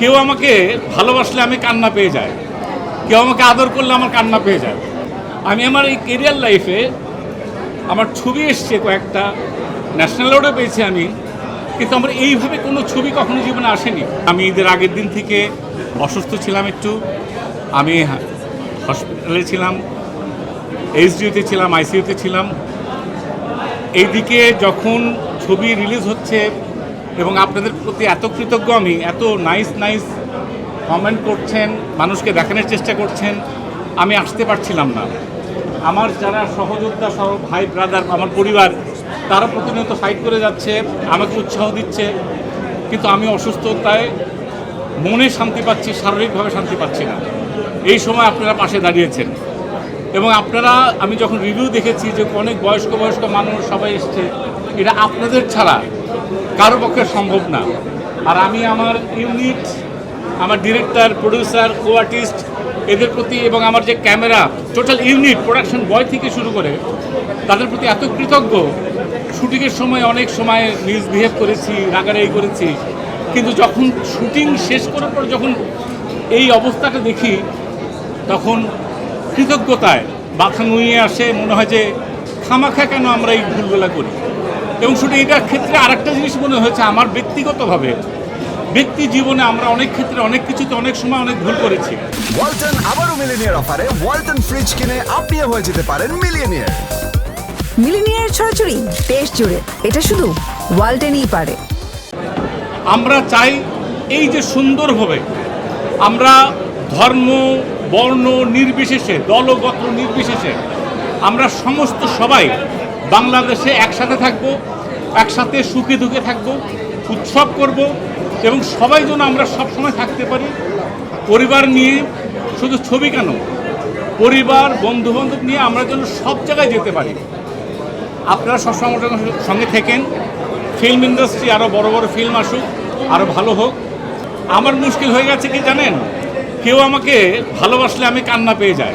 কেউ আমাকে ভালোবাসলে আমি কান্না পেয়ে যাই কেউ আমাকে আদর করলে আমার কান্না পেয়ে যায়। আমি আমার এই কেরিয়ার লাইফে আমার ছবি এসছে কয়েকটা ন্যাশনাল অ্যাওয়ার্ডও পেয়েছি আমি, কিন্তু আমার এইভাবে কোনো ছবি কখনো জীবনে আসেনি। আমি ঈদের আগের দিন থেকে অসুস্থ ছিলাম একটু। আমি হসপিটালে ছিলাম এইচডিউতে ছিলাম আইসিইউতে ছিলাম। এইদিকে যখন ছবি রিলিজ হচ্ছে এবং আপনাদের প্রতি এত কৃতজ্ঞ আমি, এত নাইস নাইস কমেন্ট করছেন, মানুষকে দেখানোর চেষ্টা করছেন, আমি আসতে পারছিলাম না। আমার যারা সহযোদ্ধা সহ ভাই ব্রাদার আমার পরিবার, তারা প্রতিনিয়ত ফাইট করে যাচ্ছে, আমাকে উৎসাহ দিচ্ছে, কিন্তু আমি অসুস্থতায় মনে শান্তি পাচ্ছি, শারীরিকভাবে শান্তি পাচ্ছি না। এই সময় আপনারা পাশে দাঁড়িয়েছেন। এবং আপনারা, আমি যখন রিভিউ দেখেছি যে অনেক বয়স্ক বয়স্ক মানুষ সবাই এসছে, এটা আপনাদের ছাড়া কারও পক্ষে সম্ভব না। আর আমি আমার ইউনিট আমার ডিরেক্টর প্রডিউসার কো আর্টিস্ট এদের প্রতি এবং আমার যে camera total unit production boy থেকে শুরু করে, তাদের প্রতি এত কৃতজ্ঞ। শুটিংয়ের সময় অনেক সময় মিসবিহেভ করেছি, রাগারাগি করেছি। কিন্তু যখন শুটিং শেষ করার পর যখন এই অবস্থাটা দেখি, তখন কৃতজ্ঞতায় বাথা নুয়ে আসে, মনে হয় যে, খামাখা কেন আমরা এই ভুলগুলা করি? এবং শুধু এটার ক্ষেত্রে আরেকটা জিনিস মনে হয়েছে আমার ব্যক্তিগতভাবে। ব্যক্তি জীবনে আমরা অনেক ক্ষেত্রে অনেক কিছুতে অনেক সময় অনেক ভুল করেছি। ওয়ালটন আবারও মিলিনিয়ার অফারে ওয়ালটন ফ্রিজ কিনে আপনিও হয়ে যেতে পারেন মিলিয়নিয়ার মিলিনিয়ার ছড়াছড়ি দেশ জুড়ে এটা শুধু ওয়ালটেনই পারে। আমরা চাই এই যে সুন্দরভাবে আমরা ধর্ম বর্ণ নির্বিশেষে দলগত নির্বিশেষে আমরা সমস্ত সবাই বাংলাদেশে একসাথে থাকব, একসাথে সুখে দুঃখে থাকব, উৎসব করব এবং সবাই যেন আমরা সবসময় থাকতে পারি। পরিবার নিয়ে, শুধু ছবি কেন? পরিবার, বন্ধুবান্ধব নিয়ে আমরা যেন সব জায়গায় যেতে পারি। আপনারা সবসময় সঙ্গে থেকেন। ফিল্ম ইন্ডাস্ট্রি আরও বড় বড় ফিল্ম আসুক আরও ভালো হোক। আমার মুশকিল হয়ে গেছে কি জানেন? কেউ আমাকে ভালোবাসলে আমি কান্না পেয়ে যায়।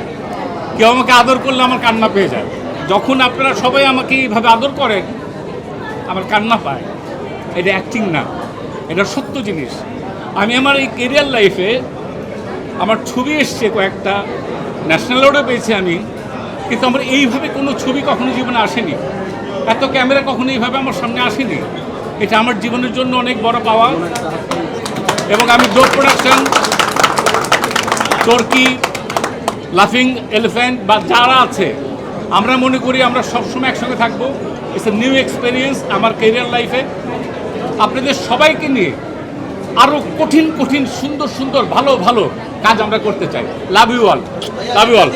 কেউ আমাকে আদর করলে আমার কান্না পেয়ে যায়। যখন আপনারা সবাই আমাকে এইভাবে আদর করেন, আমার কান্না পায়। এটা অ্যাক্টিং না, এটা সত্য জিনিস। আমি আমার এই কেরিয়ার লাইফে আমার ছবি এসছে কয়েকটা ন্যাশনাল অ্যাওয়ার্ডও পেয়েছি আমি, কিন্তু আমার এইভাবে কোনো ছবি কখনো জীবনে আসেনি। এত ক্যামেরা কখনো এইভাবে আমার সামনে আসেনি। এটা আমার জীবনের জন্য অনেক বড় পাওয়া। এবং আমি ডোর প্রোডাকশন টর্কি লাফিং এলিফ্যান্ট বা যারা আছে আমরা মনে করি আমরা সবসময় একসঙ্গে থাকব। ইটস এ নিউ এক্সপিরিয়েন্স আমার কেরিয়ার লাইফে আপনাদের সবাইকে নিয়ে আরও কঠিন কঠিন, সুন্দর সুন্দর, ভালো ভালো কাজ আমরা করতে চাই। Love you all love you all